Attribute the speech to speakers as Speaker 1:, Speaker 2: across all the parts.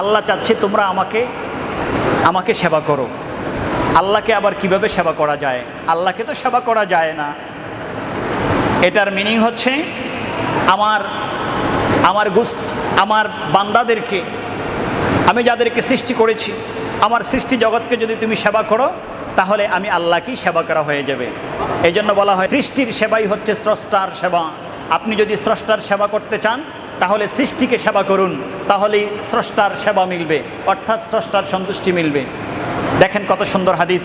Speaker 1: আল্লাহ চাচ্ছে তোমরা আমাকে আমাকে সেবা করো। আল্লাহকে আবার কীভাবে সেবা করা যায়? আল্লাহকে তো সেবা করা যায় না। এটার মিনিং হচ্ছে, আমার আমার গুস আমার বান্দাদেরকে, আমি যাদেরকে সৃষ্টি করেছি, আমার সৃষ্টি জগৎকে যদি তুমি সেবা করো, তাহলে আমি আল্লাহকেই সেবা করা হয়ে যাবে। এই জন্য বলা হয়, সৃষ্টির সেবাই হচ্ছে স্রষ্টার সেবা। আপনি যদি স্রষ্টার সেবা করতে চান তাহলে সৃষ্টিকে সেবা করুন, তাহলেই স্রষ্টার সেবা মিলবে, অর্থাৎ স্রষ্টার সন্তুষ্টি মিলবে। দেখেন কত সুন্দর হাদিস।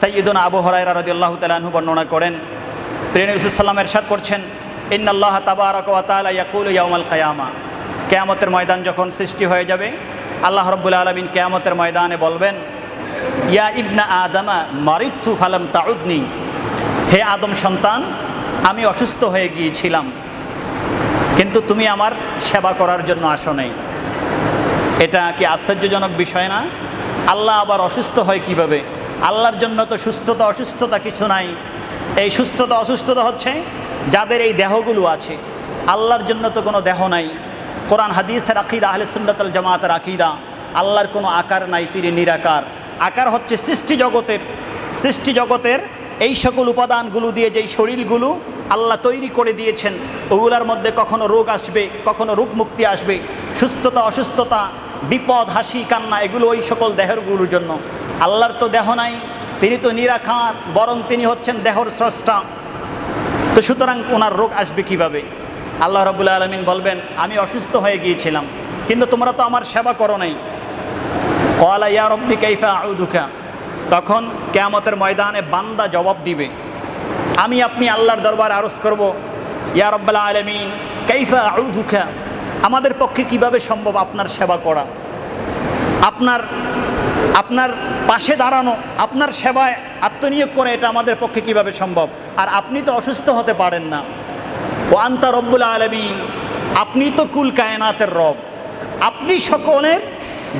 Speaker 1: সৈয়দুন আবু হরাই রাদি আল্লাহ তালাহু বর্ণনা করেন। প্রিয়নবুসাল্লাম এরশাদ করছেন ইন্নআল্লাহ তাবারক ওয়া তাআলা ইয়াকুলু কিয়ামা। কেয়ামতের ময়দান যখন সৃষ্টি হয়ে যাবে, আল্লাহ রব্বুল আলমিন কেয়ামতের ময়দানে বলবেন, ইয়া ইবনা আদামা মারিত্তু ফালাম তাউদনি। হে আদম সন্তান, আমি অসুস্থ হয়ে গিয়েছিলাম। কিন্তু তুমি আমার সেবা করার জন্য আসো নাই। এটা কি আশ্চর্যজনক বিষয় না? আল্লাহ আবার অসুস্থ হয় কীভাবে? আল্লাহর জন্য তো সুস্থতা, অসুস্থতা কিছু নাই। এই সুস্থতা, অসুস্থতা হচ্ছে যাদের এই দেহগুলো আছে। আল্লাহর জন্য তো কোনো দেহ নাই। কোরআন, হাদিসের আকিদা, আহলে সুন্নতাল জামাতের আকিদা। আল্লাহর কোনো আকার নাই, তিনি নিরাকার। আকার হচ্ছে সৃষ্টি জগতের। সৃষ্টি জগতের এই সকল উপাদানগুলো দিয়ে যেই শরীরগুলো আল্লাহ তৈরি করে দিয়েছেন। ওগুলার মধ্যে কখনো রোগ আসবে, কখনো রোগ মুক্তি আসবে। সুস্থতা, অসুস্থতা, বিপদ, হাসি, কান্না, এগুলো ওই সকল দেহেরগুলোর জন্য। আল্লাহর তো দেহ নাই, তিনি তো নিরাকার, বরং তিনি হচ্ছেন দেহর স্রষ্টা। তো সুতরাং ওনার রোগ আসবে কীভাবে? আল্লাহ রবুল্লা আলমিন বলবেন, আমি অসুস্থ হয়ে গিয়েছিলাম, কিন্তু তোমরা তো আমার সেবা করো নাই। কলা ইয়া রব্বি কাইফা আউদুকা? তখন কেয়ামতের ময়দানে বান্দা জবাব দিবে আমি আপনি আল্লাহর দরবার আরজ করব। ইয়া রব্বাল আলমিন, কাইফা আউদুকা? আমাদের পক্ষে কীভাবে সম্ভব আপনার সেবা করা? আপনার আপনার পাশে দাঁড়ানো, আপনার সেবায় আত্মনিয়োগ করে, এটা আমাদের পক্ষে কীভাবে সম্ভব? আর আপনি তো অসুস্থ হতে পারেন না। ও আন্তা রব্বুল আলমিন, আপনি তো কুল কায়নাতের রব। আপনি সকলের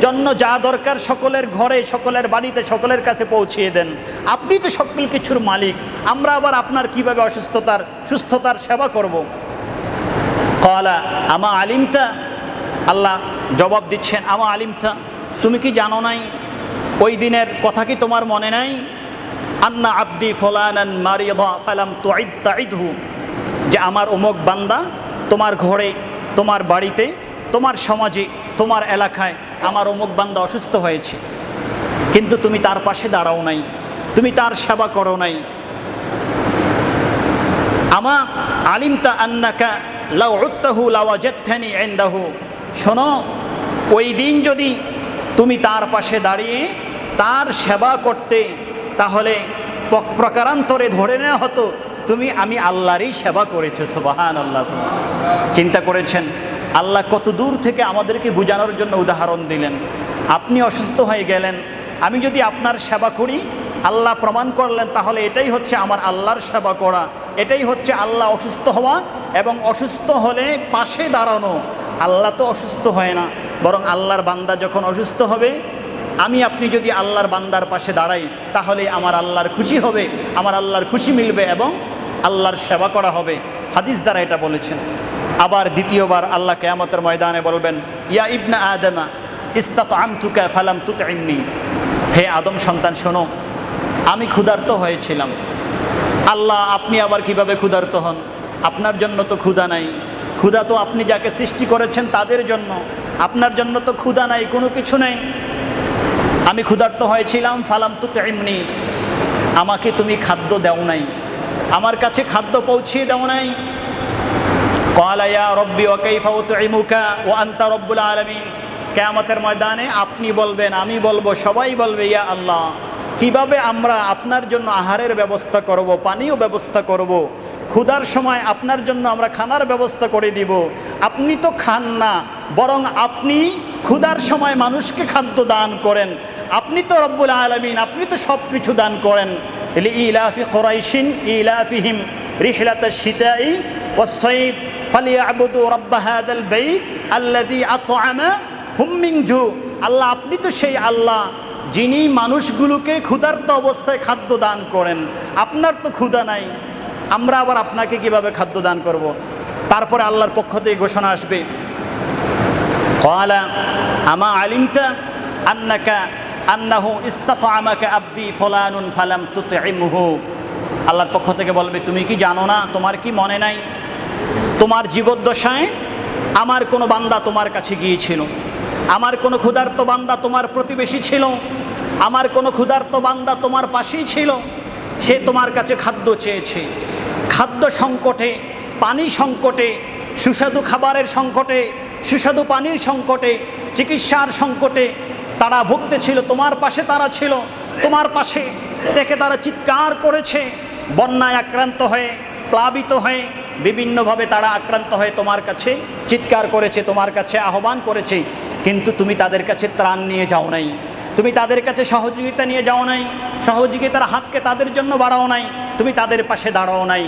Speaker 1: জন্য যা দরকার সকলের ঘরে, সকলের বাড়িতে, সকলের কাছে পৌঁছিয়ে দেন। আপনি তো সকল কিছুর মালিক। আমরা আবার আপনার কীভাবে অসুস্থতার, সুস্থতার সেবা করব? কলা আমা আলিমতা? আল্লাহ জবাব দিচ্ছেন, আমা আলিমতা? তুমি কি জানো নাই? ওই দিনের কথা কি তোমার মনে নাই? আন্না আব্দি ফলানান মারিয়দা ফালাম যে আমার অমুক বান্দা তোমার ঘরে, তোমার বাড়িতে, তোমার সমাজে, তোমার এলাকায় আমার অমুক বান্দা অসুস্থ হয়েছে। কিন্তু তুমি তার পাশে দাঁড়াও নাই, তুমি তার সেবা করো নাই। আমা আলিমতা আন্নাকা লাউ উত্তাহু লাওয়াজাত্তানি ইনদাহু। শোনো, ওই দিন যদি তুমি তার পাশে দাঁড়িয়ে তার সেবা করতে, তাহলে প্রকারান্তরে ধরে নেওয়া হতো, তুমি আমি আল্লাহরই সেবা করেছ সুবাহান। আল্লাহ চিন্তা করেছেন? আল্লাহ কত দূর থেকে আমাদেরকে বোঝানোর জন্য উদাহরণ দিলেন। আপনি অসুস্থ হয়ে গেলেন। আমি যদি আপনার সেবা করি, আল্লাহ প্রমাণ করলেন, তাহলে এটাই হচ্ছে আমার আল্লাহর সেবা করা। এটাই হচ্ছে আল্লাহ অসুস্থ হওয়া এবং অসুস্থ হলে পাশে দাঁড়ানো। আল্লাহ তো অসুস্থ হয় না, বরং আল্লাহর বান্দা যখন অসুস্থ হবে, আমি আপনি যদি আল্লাহর বান্দার পাশে দাঁড়াই, তাহলে আমার আল্লাহর খুশি হবে, আমার আল্লাহর খুশি মিলবে এবং আল্লাহর সেবা করা হবে। হাদিস দ্বারা এটা বলেছেন। আবার দ্বিতীয়বার আল্লাহ কেয়ামতের ময়দানে বলবেন, ইয়া ইবনা আদমা ইস্তাত আমতুকা ফালাম তুত হে আদম সন্তান, শোনো, আমি ক্ষুধার্ত হয়েছিলাম। আল্লাহ, আপনি আবার কীভাবে ক্ষুধার্ত হন? আপনার জন্য তো ক্ষুধা নাই। ক্ষুধা তো আপনি যাকে সৃষ্টি করেছেন তাদের জন্য। আপনার জন্য তো ক্ষুধা নাই, কোনো কিছু নেই। আমি ক্ষুধার্ত হয়েছিলাম, ফালাম তো তেমনি আমাকে তুমি খাদ্য দেও নাই। আমার কাছে খাদ্য পৌঁছিয়ে দেও নাই। ও ও কেয়ামতের ময়দানে আপনি বলবেন, আমি বলব, সবাই বলবে, ইয়া আল্লাহ, কীভাবে আমরা আপনার জন্য আহারের ব্যবস্থা করব, পানীয় ব্যবস্থা করব? ক্ষুধার সময় আপনার জন্য আমরা খানার ব্যবস্থা করে দিব। আপনি তো খান না, বরং আপনি ক্ষুধার সময় মানুষকে খাদ্য দান করেন। আপনি তো রব্বুল আলমিন, আপনি তো সব কিছু দান করেন। ইলাফি কোরাইশিন, ইলাফিহিম রিহলাত শীতাই ফালিয়াবুদু রব্বা হাদাল বাইত আল্লাযী আত'আমা হুম হুম্মিং জু। আল্লাহ, আপনি তো সেই আল্লাহ যিনি মানুষগুলোকে ক্ষুধার্ত অবস্থায় খাদ্য দান করেন। আপনার তো ক্ষুধা নাই। আমরা আবার আপনাকে কীভাবে খাদ্য দান করব? তারপরে আল্লাহর পক্ষ থেকে ঘোষণা আসবে। কলা আমা আলিমটা আন্নাকা আন্নাহু ইস্তাত আমাকে আব্দি ফলানুন ফালাম তুতে আল্লাহর পক্ষ থেকে বলবে, তুমি কি জানো না? তোমার কি মনে নাই? তোমার জীবদ্দশায় আমার কোনো বান্দা তোমার কাছে গিয়েছিল। আমার কোনো ক্ষুধার্ত বান্দা তোমার প্রতিবেশী ছিল। আমার কোনো ক্ষুধার্ত বান্দা তোমার পাশেই ছিল। সে তোমার কাছে খাদ্য চেয়েছে। খাদ্য সংকটে, পানি সংকটে, সুস্বাদু খাবারের সংকটে, সুস্বাদু পানির সংকটে, চিকিৎসার সংকটে তারা ভুগতেছিল। তোমার পাশে তারা ছিল। তোমার পাশে দেখে তারা চিৎকার করেছে। বন্যায় আক্রান্ত হয়ে, প্লাবিত হয়ে বিভিন্নভাবে তারা আক্রান্ত হয়ে তোমার কাছে চিৎকার করেছে, তোমার কাছে আহ্বান করেছে, কিন্তু তুমি তাদের কাছে ত্রাণ নিয়ে যাও নাই। তুমি তাদের কাছে সহযোগিতা নিয়ে যাও নাই, সহযোগিতার হাতকে তাদের জন্য বাড়াও নাই, তুমি তাদের পাশে দাঁড়াও নাই।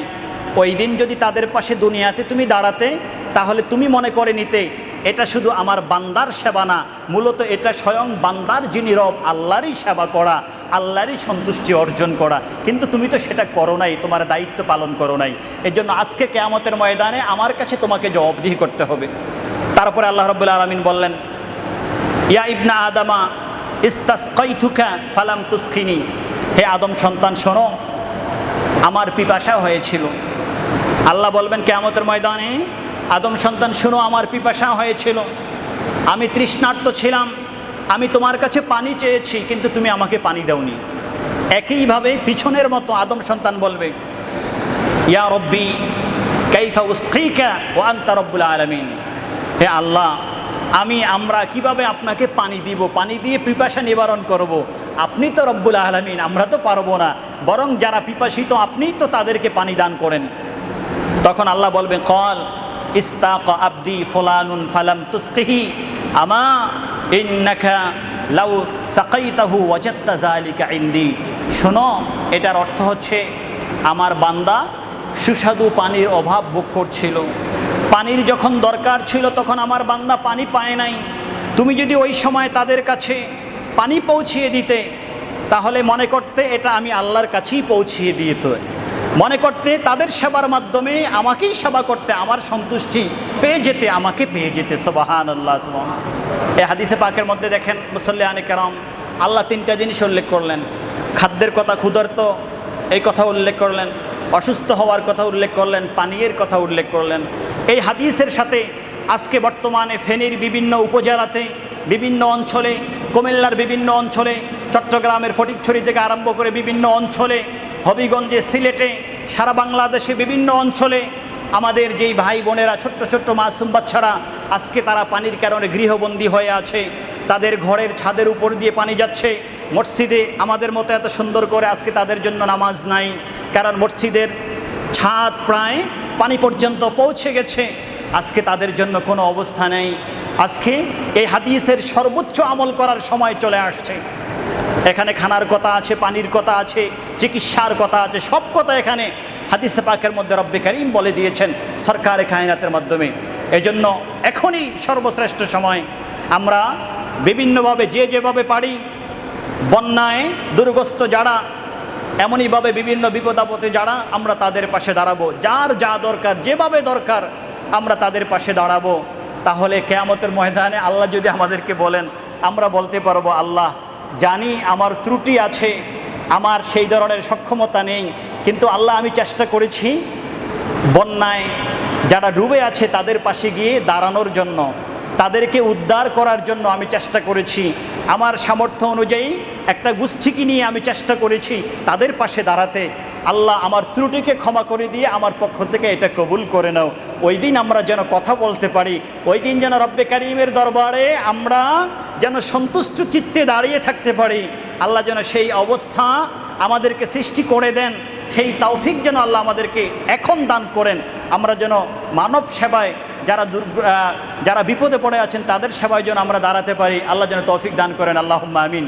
Speaker 1: ওই দিন যদি তাদের পাশে দুনিয়াতে তুমি দাঁড়াতে, তাহলে তুমি মনে করে নিতে এটা শুধু আমার বান্দার সেবা না, মূলত এটা স্বয়ং বান্দার যিনি রব, আল্লাহরই সেবা করা, আল্লাহরই সন্তুষ্টি অর্জন করা। কিন্তু তুমি তো সেটা করো নাই, তোমার দায়িত্ব পালন করো নাই। এর জন্য আজকে কেয়ামতের ময়দানে আমার কাছে তোমাকে জবাবদিহি করতে হবে। তারপরে আল্লাহ রব্বুল আলমিন বললেন, ইয়া ইবনা আদামা ইস্তাস কৈথুকা ফালাম তুস্কিনি। হে আদম সন্তান, শোনো, আমার পিপাসা হয়েছিল। আল্লাহ বলবেন, কেয়ামতের ময়দানে আদম সন্তান, শুনো, আমার পিপাসা হয়েছিল। আমি তৃষ্ণার্ত ছিলাম। আমি তোমার কাছে পানি চেয়েছি, কিন্তু তুমি আমাকে পানি দাওনি। একইভাবে পিছনের মতো আদম সন্তান বলবে, ইয়া রব্বি, কাইফা উস্কিকা ও আন্তা রব্বুল আলমিন? হে আল্লাহ, আমি, আমরা কীভাবে আপনাকে পানি দিব? পানি দিয়ে পিপাসা নিবারণ করব। আপনি তো রব্বুল আলমিন, আমরা তো পারব না। বরং যারা পিপাসিত, আপনিই তো তাদেরকে পানি দান করেন। তখন আল্লাহ বলবেন, কল ইস্তাক আব্দি ফলানুন ফালাম তুস্কিহি, আমা ইন্নাকা লাউ সাকাইতাহু ওয়াজাত্তা যালিকা ইন্দি। শোনো, এটার অর্থ হচ্ছে, আমার বান্দা সুস্বাদু পানির অভাব ভোগ করছিল। পানির যখন দরকার ছিল, তখন আমার বান্দা পানি পায় নাই। তুমি যদি ওই সময় তাদের কাছে পানি পৌঁছিয়ে দিতে, তাহলে মনে করতে এটা আমি আল্লাহর কাছেই পৌঁছিয়ে দিত মনে করতে তাদের সেবার মাধ্যমে আমাকেই সেবা করতে আমার সন্তুষ্টি পেয়ে যেতে, আমাকে পেয়ে যেতে সবাহান। আল্লাহ এ হাদিসে পাকের মধ্যে দেখেন মুসল্লি আনে কেরম, আল্লাহ তিনটা জিনিস উল্লেখ করলেন। খাদ্যের কথা ক্ষুধার্ত, এই কথা উল্লেখ করলেন। অসুস্থ হওয়ার কথা উল্লেখ করলেন। পানীয়ের কথা উল্লেখ করলেন। এই হাদিসের সাথে আজকে বর্তমানে ফেনীর বিভিন্ন উপজেলাতে, বিভিন্ন অঞ্চলে, কুমিল্লার বিভিন্ন অঞ্চলে, চট্টগ্রামের ফটিকছড়ি থেকে আরম্ভ করে বিভিন্ন অঞ্চলে হবিগঞ্জে সিলেটে, সারা বাংলাদেশে বিভিন্ন অঞ্চলে আমাদের যেই ভাই বোনেরা, ছোট্ট ছোট্ট মাসুম বাচ্চারা আজকে তারা পানির কারণে গৃহবন্দী হয়ে আছে, তাদের ঘরের ছাদের উপর দিয়ে পানি যাচ্ছে। মসজিদে আমাদের মতো এত সুন্দর করে আজকে তাদের জন্য নামাজ নাই, কারণ মসজিদের ছাদ প্রায় পানি পর্যন্ত পৌঁছে গেছে। আজকে তাদের জন্য কোনো অবস্থা নেই। আজকে এই হাদিসের সর্বোচ্চ আমল করার সময় চলে আসছে। এখানে খানার কথা আছে, পানির কথা আছে, চিকিৎসার কথা আছে, সব কথা এখানে হাদিসে পাকের মধ্যে রব্বে করিম বলে দিয়েছেন সরকার কায়নাতের মাধ্যমে। এজন্য এখনই সর্বশ্রেষ্ঠ সময়। আমরা বিভিন্নভাবে যে যেভাবে পারি, বন্যায় দুর্গস্ত যারা, এমনইভাবে বিভিন্ন বিপদ আপদে যারা, আমরা তাদের পাশে দাঁড়াবো। যার যা দরকার, যেভাবে দরকার, আমরা তাদের পাশে দাঁড়াবো। তাহলে কেয়ামতের ময়দানে আল্লাহ যদি আমাদেরকে বলেন, আমরা বলতে পারব, আল্লাহ জানি আমার ত্রুটি আছে, আমার সেই ধরনের সক্ষমতা নেই, কিন্তু আল্লাহ আমি চেষ্টা করেছি বন্যায় যারা ডুবে আছে তাদের পাশে গিয়ে দাঁড়ানোর জন্য। তাদেরকে উদ্ধার করার জন্য আমি চেষ্টা করেছি। আমার সামর্থ্য অনুযায়ী একটা গোষ্ঠীকে নিয়ে আমি চেষ্টা করেছি তাদের পাশে দাঁড়াতে। আল্লাহ আমার ত্রুটিকে ক্ষমা করে দিয়ে আমার পক্ষ থেকে এটা কবুল করে নাও। ওই দিন আমরা যেন কথা বলতে পারি। ওই দিন যেন রব্বে কারিমের দরবারে আমরা যেন সন্তুষ্ট চিত্তে দাঁড়িয়ে থাকতে পারি। আল্লাহ যেন সেই অবস্থা আমাদেরকে সৃষ্টি করে দেন। সেই তৌফিক যেন আল্লাহ আমাদেরকে এখন দান করেন। আমরা যেন মানব সেবায় যারা দুর্গ যারা বিপদে পড়ে আছেন, তাদের সেবায় যেন আমরা দাঁড়াতে পারি। আল্লাহ যেন তৌফিক দান করেন। আল্লাহ আমিন।